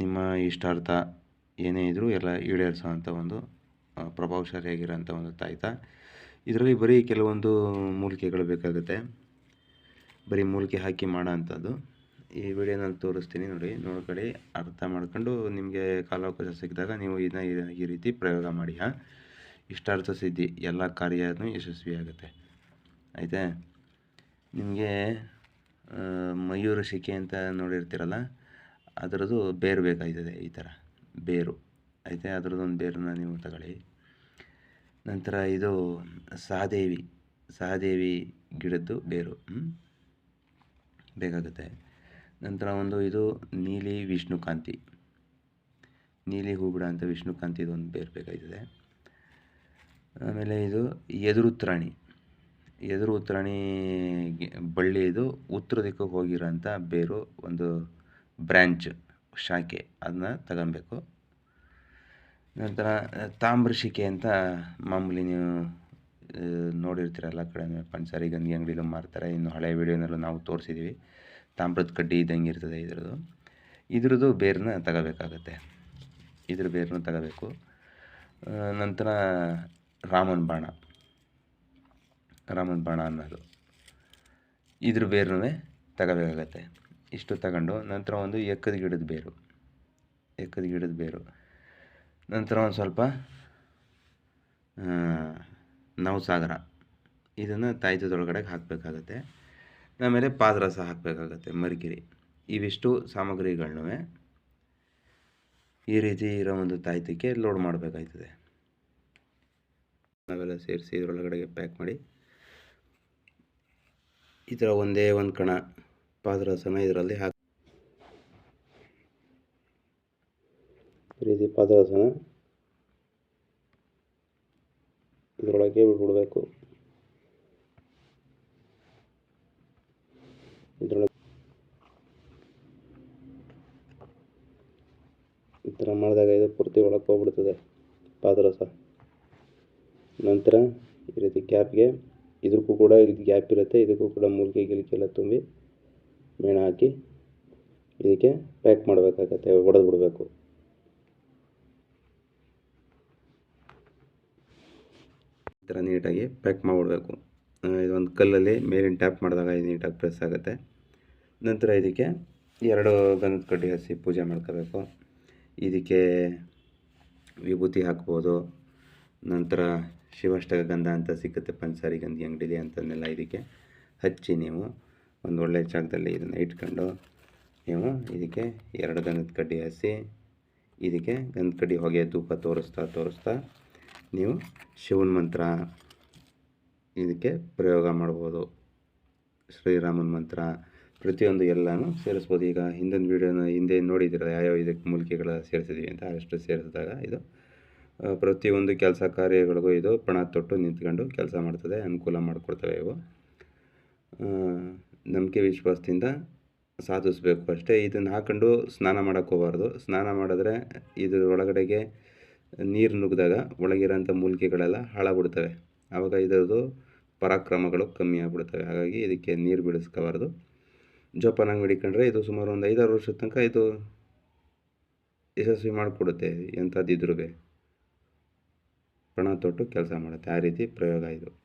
ನಿಮ್ಮ ಇಷ್ಟಾರ್ಥ ಏನೇ ಇದ್ದರೂ ಎಲ್ಲ ಈಡೇರಿಸುವಂಥ ಒಂದು ಪ್ರಭಾವಶಾಲಿಯಾಗಿರೋಂಥ ಒಂದು ತಾಯ್ತ. ಇದರಲ್ಲಿ ಬರೀ ಕೆಲವೊಂದು ಮೂಲಿಕೆಗಳು ಬೇಕಾಗುತ್ತೆ. ಬರೀ ಮೂಲಿಕೆ ಹಾಕಿ ಮಾಡೋ ಅಂಥದ್ದು ಈ ವಿಡಿಯೋನಲ್ಲಿ ತೋರಿಸ್ತೀನಿ ನೋಡಿ, ನೋಡ್ಕೊಳ್ಳಿ. ಅರ್ಥ ಮಾಡ್ಕೊಂಡು ನಿಮಗೆ ಕಾಲಾವಕಾಶ ಸಿಕ್ಕಿದಾಗ ನೀವು ಇದನ್ನ ಈ ರೀತಿ ಪ್ರಯೋಗ ಮಾಡಿ, ಹಾಂ? ಇಷ್ಟಾರ್ಥ ಸಿದ್ಧಿ, ಎಲ್ಲ ಕಾರ್ಯನೂ ಯಶಸ್ವಿಯಾಗುತ್ತೆ ಆಯಿತಾ? ನಿಮಗೆ ಮಯೂರ ಶಿಕೆ ಅಂತ ನೋಡಿರ್ತೀರಲ್ಲ ಅದರದ್ದು ಬೇರು ಬೇಕಾಗ್ತದೆ ಈ ಥರ, ಬೇರು. ಐತೆ ಅದರದ್ದೊಂದು ಬೇರನ್ನ ನೀವು ತಗೊಳ್ಳಿ. ನಂತರ ಇದು ಸಹದೇವಿ ಸಹದೇವಿ ಗಿಡದ್ದು ಬೇರು ಬೇಕಾಗುತ್ತೆ. ನಂತರ ಒಂದು ಇದು ನೀಲಿ ವಿಷ್ಣುಕಾಂತಿ. ನೀಲಿ ಹೂಬಿಡ ಅಂತ ವಿಷ್ಣುಕಾಂತಿ ಇದೊಂದು ಬೇರು ಬೇಕಾಯ್ತದೆ. ಆಮೇಲೆ ಇದು ಎದುರುತ್ರಾಣಿ ಎದುರು ಉತ್ತರಾಣಿ ಬಳ್ಳಿ ಇದು ಉತ್ತರ ದಿಕ್ಕಿಗೆ ಹೋಗಿರೋಂಥ ಬೇರು ಒಂದು ಬ್ರ್ಯಾಂಚ್, ಶಾಖೆ ಅದನ್ನ ತಗೊಬೇಕು. ನಂತರ ತಾಮ್ರಶಿಕೆ ಅಂತ ಮಾಮೂಲಿ ನೀವು ನೋಡಿರ್ತೀರಲ್ಲ ಕಡೆ ಪಂಚಾರಿ ಗಂಗೆ ಅಂಗಡಿಲೂ ಮಾರ್ತಾರೆ. ಇನ್ನು ಹಳೆ ವಿಡಿಯೋನಲ್ಲೂ ನಾವು ತೋರಿಸಿದ್ದೀವಿ ತಾಮ್ರದ ಕಡ್ಡಿ ಇದ್ದಂಗೆ ಇರ್ತದೆ ಇದ್ರದ್ದು. ಇದ್ರದ್ದು ಬೇರನ್ನ ತಗೋಬೇಕಾಗತ್ತೆ. ಇದ್ರ ಬೇರನ್ನ ತಗೋಬೇಕು. ನಂತರ ರಾಮನ್ ಬಾಣ. ರಾಮನ್ ಬಾಣ ಅನ್ನೋದು. ಇದ್ರ ಬೇರನ್ನೇ ತಗೋಬೇಕಾಗತ್ತೆ. ಇಷ್ಟು ತಗೊಂಡು ನಂತರ ಒಂದು ಎಕ್ಕದ ಗಿಡದ ಬೇರು. ಎಕ್ಕದ ಗಿಡದ ಬೇರು. ನಂತರ ಒಂದು ಸ್ವಲ್ಪ ನವಸಾಗರ. ಇದನ್ನು ತಾಯ್ತದೊಳಗಡೆಗೆ ಹಾಕಬೇಕಾಗತ್ತೆ. ಆಮೇಲೆ ಪಾದರಸ ಹಾಕಬೇಕಾಗತ್ತೆ, ಮರಿಗಿರಿ. ಇವಿಷ್ಟು ಸಾಮಗ್ರಿಗಳನ್ನೂ ಈ ರೀತಿ ಇರೋ ಒಂದು ತಾಯ್ತಕ್ಕೆ ಲೋಡ್ ಮಾಡಬೇಕಾಯ್ತದೆ. ನಾವೆಲ್ಲ ಸೇರಿಸಿ ಇದರೊಳಗಡೆಗೆ ಪ್ಯಾಕ್ ಮಾಡಿ. ಈ ಥರ ಒಂದೇ ಒಂದು ಕಣ ಪಾದರಸನ ಇದರಲ್ಲಿ ಹಾಕಿ ರೀತಿ ಪಾದರಸನ ಇದರೊಳಗೆ ಬಿಡಬೇಕು ಇದರೊಳಗೆ ಈ ಥರ ಮಾಡಿದಾಗ ಇದು ಪೂರ್ತಿ ಒಳಗೆ ಹೋಗ್ಬಿಡ್ತದೆ ಪಾದರಸ ನಂತರ ಈ ರೀತಿ ಗ್ಯಾಪ್ಗೆ ಇದಕ್ಕೂ ಕೂಡ ಇಲ್ಲಿ ಗ್ಯಾಪ್ ಇರುತ್ತೆ. ಇದಕ್ಕೂ ಕೂಡ ಮೂಲಿಕೆ ಗಿಲಿಕೆ ಎಲ್ಲ ತುಂಬಿ ಮೇಣ ಹಾಕಿ ಇದಕ್ಕೆ ಪ್ಯಾಕ್ ಮಾಡಬೇಕಾಗತ್ತೆ, ಒಡೆದು ಬಿಡಬೇಕು. ಈ ಥರ ನೀಟಾಗಿ ಪ್ಯಾಕ್ ಮಾಡಿಬಿಡ್ಬೇಕು. ಇದೊಂದು ಕಲ್ಲಲ್ಲಿ ಮೇಲಿನ ಟ್ಯಾಪ್ ಮಾಡಿದಾಗ ಇದು ನೀಟಾಗಿ ಪ್ರೆಸ್ ಆಗುತ್ತೆ. ನಂತರ ಇದಕ್ಕೆ ಎರಡು ಗಂಧದ ಕಡ್ಡಿ ಹಸಿ ಪೂಜೆ ಮಾಡ್ಕೋಬೇಕು. ಇದಕ್ಕೆ ವಿಭೂತಿ ಹಾಕ್ಬೋದು. ನಂತರ ಶಿವಷ್ಟಕ ಗಂಧ ಅಂತ ಸಿಗುತ್ತೆ ಪಂಚಸಾರಿ ಗಂಧಿ ಅಂಗಡಿಲಿ ಅಂತದನ್ನೆಲ್ಲ ಇದಕ್ಕೆ ಹಚ್ಚಿ ನೀವು. ಒಂದು ಒಳ್ಳೆಯ ಜಾಗದಲ್ಲಿ ಇದನ್ನು ಇಟ್ಕೊಂಡು ನೀವು ಇದಕ್ಕೆ ಎರಡು ಗಂಧದ ಕಡ್ಡಿ ಹಸಿ, ಇದಕ್ಕೆ ಗಂಧದ ಕಡ್ಡಿ ಹೊಗೆ ಧೂಪ ತೋರಿಸ್ತಾ ತೋರಿಸ್ತಾ ನೀವು ಶಿವನ ಮಂತ್ರ ಇದಕ್ಕೆ ಪ್ರಯೋಗ ಮಾಡ್ಬೋದು. ಶ್ರೀರಾಮನ ಮಂತ್ರ, ಪ್ರತಿಯೊಂದು ಎಲ್ಲನೂ ಸೇರಿಸ್ಬೋದು. ಈಗ ಹಿಂದಿನ ವೀಡಿಯೋನ ಹಿಂದೆ ನೋಡಿದ್ದೀರ ಯಾವ್ಯಾವ ಇದಕ್ಕೆ ಮೂಲಿಕೆಗಳ ಸೇರಿಸಿದ್ವಿ ಅಂತ ಅಷ್ಟು ಸೇರಿಸಿದಾಗ ಇದು ಪ್ರತಿಯೊಂದು ಕೆಲಸ ಕಾರ್ಯಗಳಿಗೂ ಇದು ಪಣ ತೊಟ್ಟು ನಿಂತ್ಕೊಂಡು ಕೆಲಸ ಮಾಡ್ತದೆ, ಅನುಕೂಲ ಮಾಡಿಕೊಡ್ತವೆ ಇವು. ನಂಬಿಕೆ ವಿಶ್ವಾಸದಿಂದ ಸಾಧಿಸ್ಬೇಕು ಅಷ್ಟೇ. ಇದನ್ನು ಹಾಕೊಂಡು ಸ್ನಾನ ಮಾಡೋಕ್ಕೆ ಹೋಗಬಾರ್ದು. ಸ್ನಾನ ಮಾಡಿದ್ರೆ ಇದ್ರ ಒಳಗಡೆಗೆ ನೀರು ನುಗ್ಗಿದಾಗ ಒಳಗಿರೋಂಥ ಮೂಲಿಕೆಗಳೆಲ್ಲ ಹಾಳಾಗ್ಬಿಡ್ತವೆ. ಆವಾಗ ಇದರದ್ದು ಪರಾಕ್ರಮಗಳು ಕಮ್ಮಿ ಆಗ್ಬಿಡ್ತವೆ. ಹಾಗಾಗಿ ಇದಕ್ಕೆ ನೀರು ಬಿಡಿಸ್ಕೋಬಾರ್ದು. ಜೋಪಾನಾಗಿ ಕಂಡ್ರೆ ಇದು ಸುಮಾರು ಒಂದು ಐದಾರು ವರ್ಷದ ತನಕ ಇದು ಯಶಸ್ವಿ ಮಾಡಿಕೊಡುತ್ತೆ ಎಂಥದ್ದಿದ್ರೂ ಪ್ರಣ ತೊಟ್ಟು ಕೆಲಸ ಮಾಡುತ್ತೆ. ಆ ರೀತಿ ಪ್ರಯೋಗ ಇದು.